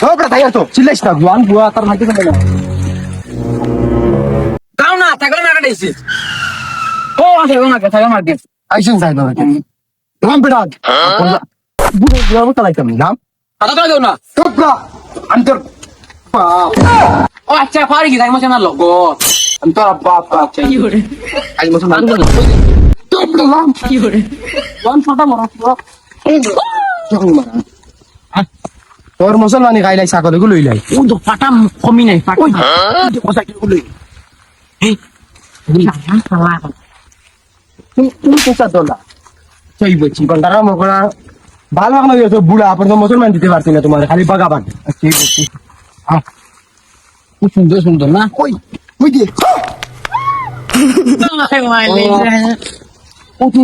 ও বেটা তাই তো চিল্লাইস না জোয়ান বুয়া তার চলে না তাও না ছাগল মার্কেট এসেছিস ও ছাগল মার্কেট ছাগল মার্কেট আইসিন যাই না নাম বেটা বুড়ো বুড়ো মতো লাইতাম নাম কথা তো দেও না তোপরা আমি তোর বাপ ও আচ্ছা পারি কি তাই মনে না লগো আমি তোর বাপ বাপ চাই আজ মতো নাম তোপরা নাম ওয়ান ফটা মরা যখন মারা তোর মুসলমানি খাই লাই ছাগল এগুলো লাই ও তো ফাটা কমি নাই ওই কথা কি এই তুমি তুমি কোথা সেই বলছি ঘন্টারা মকরা ভালো ভালো হয়েছে বুড়া আপন তো মুসলমান দিতে পারছি না তোমার খালি বাগাবান। সেই বলছি খুব সুন্দর সুন্দর না? ওই ওই দিয়ে?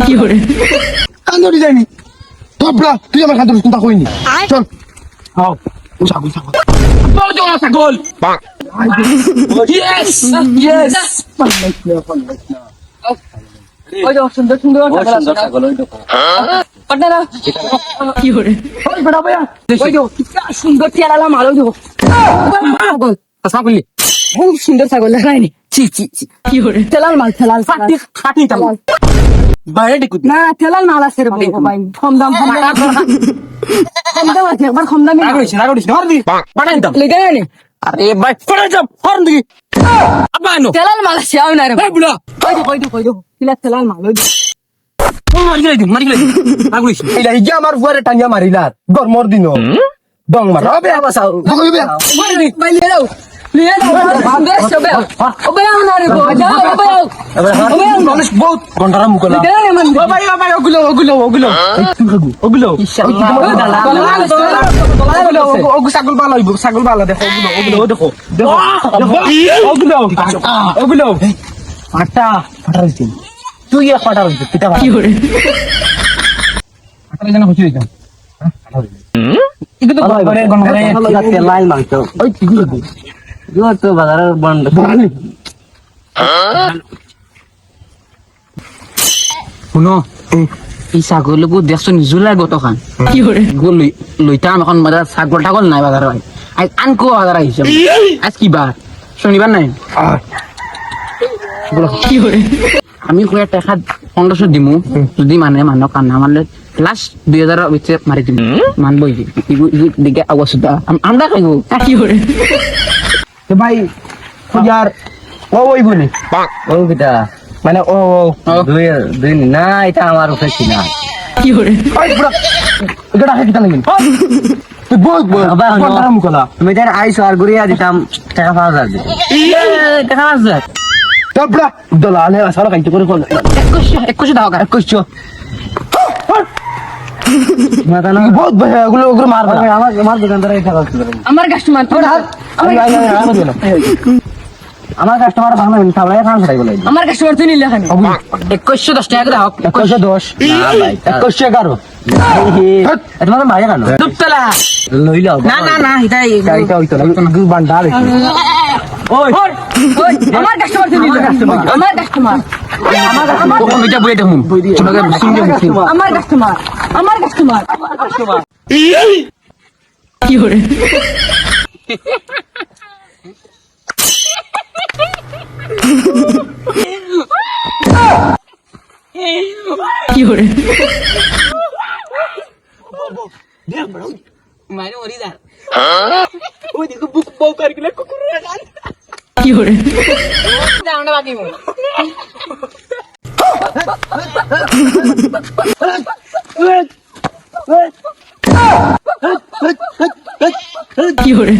কি করে? কান্দরি যায়নি। তোপরা তুই আমার কান্দরি চিন্তা করিনি চল। হাও উঠা উঠা বড় জোড়া ছাগল ইয়েস ইয়েস ওই দেখো সুন্দর সুন্দর ছাগল না? পাটনারা কি করে? ওই বেটা ভাইয়া ওই কি সুন্দর চেহারা মারো দেখো ছাগল ছাগল খুব সুন্দর ছাগল দেখায়নি ছি ছি কি করে? তেলাল মাল তেলাল ফাটি ফাটি তেলাল। বাইরে না তেলাল মাল আছে রে ভাই। কম দাম কম দাম। আরে ভাই পড়ে যাব হরন দিকে আব্বা তেলাল মাল আছে না রে বুড়া কই দে কই দে কই দে তিলা তেলাল মাল ওই দিম মারি দিম রাগড়িস এইলা ইগে আমার বুয়ারে টানিয়া মারিলার গরমর দিন দং মারা বেয়া বাসাও বেয়া মারি দি ভাই দাও মান ছাগল ভালো হইব ছাগল ভালো দেখো ওগুলো ওগুলো দেখো দেখো ওগুলো ওগুলো আটা ফাটা হইছে তুই ফাটা পিতা কি করে যেন ওই করবি এগুলো তো বাজারের বলি শুনো এই ছাগল গো দেখছ জুলাই গত খান কি লইতাম এখন মানে ছাগল টাগল নাই বাজার ভাই আজ আনকো বাজার আহিছে। আজ কি বার শনিবার নাই? আমি কয়ে টাকা পনেরোশো দিমু। যদি মানে মানুহ কান্না মানলে লাস্ট দুই হাজার ভিতরে মারি দিম। মানবই দিকে আওয়াজ আমরা খাইব কি করে তো ভাই পূজার ও ওই বলি। ও কিটা মানে ও ও দুই দুই না এটা আমার উপরে ছিল। কি করে? ওই পুরা এটা হাকি টানলেন তুই বহুত। ঘন্টারা মুকলা তুমি তার আইসো আর ঘুরিয়া দিতাম টাকা পাওয়া যাবে টাকা আছে তারপরে দলালে আসলে কাইতে করে কল একুশশো একুশশো টাকা একুশশো। না বহুত ভাই ওগুলো ওগুলো মারবা আমার আমার দোকানদার এই টাকা আমার কাস্টমার আমার কাস্টমার বাংলা মিল সাবলাই খান ছাড়াই বলে। আমার কাস্টমার তুই নিলে এখানে। একুশশো দশ টাকা করে হোক একুশশো দশ। না একুশশো এগারো। তোমার ভাই কেন দুপতলা। লইল না না না এটাই এটা হইতো না বান্ডা ওই ওই আমার কাস্টমার তুই নিলে। আমার কাস্টমার আমার কাস্টমার তখন এটা বইয়ে দেখুন। আমার কাস্টমার আমার কাস্টমার কি করে? কি করে? মরি যা ওই দেখো বুক বউ করে গেলে কুকুর কি করে? যাও না বাকি মু কি করে?